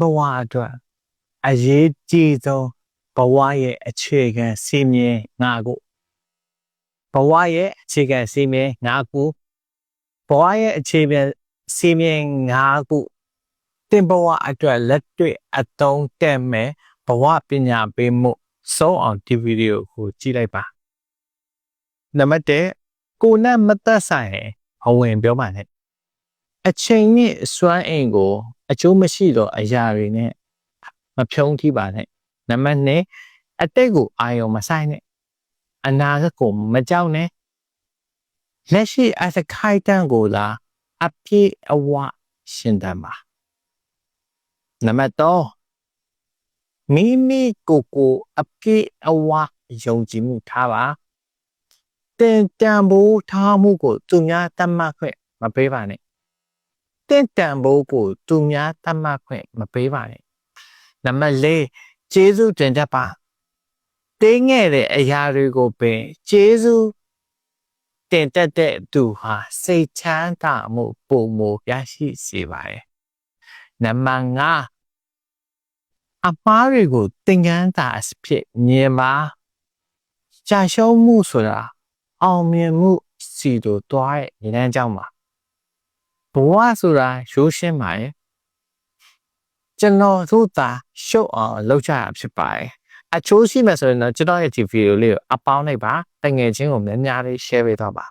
ဘဝအတွက်အရေးကြီးဆုံးဘဝရဲ့အခြေခံစီမင်းငါကိုဘဝရဲ့အခြေခံစီမင်းငါကိုဘဝရဲ့အခြေခံစီမင်းငါကိုတင်ဘဝအတွက်လက်တွေ့အသုံးတက်မဲ့ဘဝပညာပေးမှုစုံအောင်ဒီဗီဒီယိုကိုကြည့်လိုက်ပါနံပါတ်1ကိုနဲ့မသက်ဆိုင်ရင်အဝင်ပြောပါနဲ့အချိန်နဲ့စွမ်းအင်ကို အကျိုးမရှိတော့အရာတွေနဲ့မဖြုံးထိပါနဲ့နံပါတ်2အတိတ်ကိုအာရုံမဆိုင်နဲ့အနာဂတ်ကိုမကြောက်နဲ့လက်ရှိအစခိုက်တန်းကိုသာအပြည့်အဝရှင်းတမ်းပါနံပါတ်3မိမိကိုယ်ကိုအပြည့်အဝယုံကြည်မှုထားပါတင်တန်ဖိုးထားမှုကိုသူများတတ်မှတ်ခွင့်မပေးပါနဲ့ တင့်တန်ဖိုးကိုသူများတတ်မှတ်ခွင့်မပေးပါနဲ့နံပါတ်4ကျေးဇူးတင်တတ်ပါတင်းငယ်တဲ့အရာတွေကိုပင်ကျေးဇူးတင်တတ်တဲ့သူဟာစိတ်ချမ်းသာမှုပုံမရရှိစေပါတယ်နံပါတ်5အမားတွေကိုသင်ခန်းစာအဖြစ်မြင်ပါကြာရှုံးမှုဆိုတာအောင်မြင်မှုစီတို့တွားရဲ့ဉာဏ်ကြောင့်ပါဘ ဝဆိုတာရိုးရှင်းပါရဲ့ကျွန်တော်တို့သာရှုပ်အောင်လုပ်ကြရဖြစ်ပါတယ်အချိုးရှိမယ်ဆိုရင်တော့ကျွန်တော်ရဲ့ဒီဗီဒီယိုလေးကိုအပေါင်းလိုက်ပါတငယ်ချင်းကိုများများလေး share ပေးတော့ပါ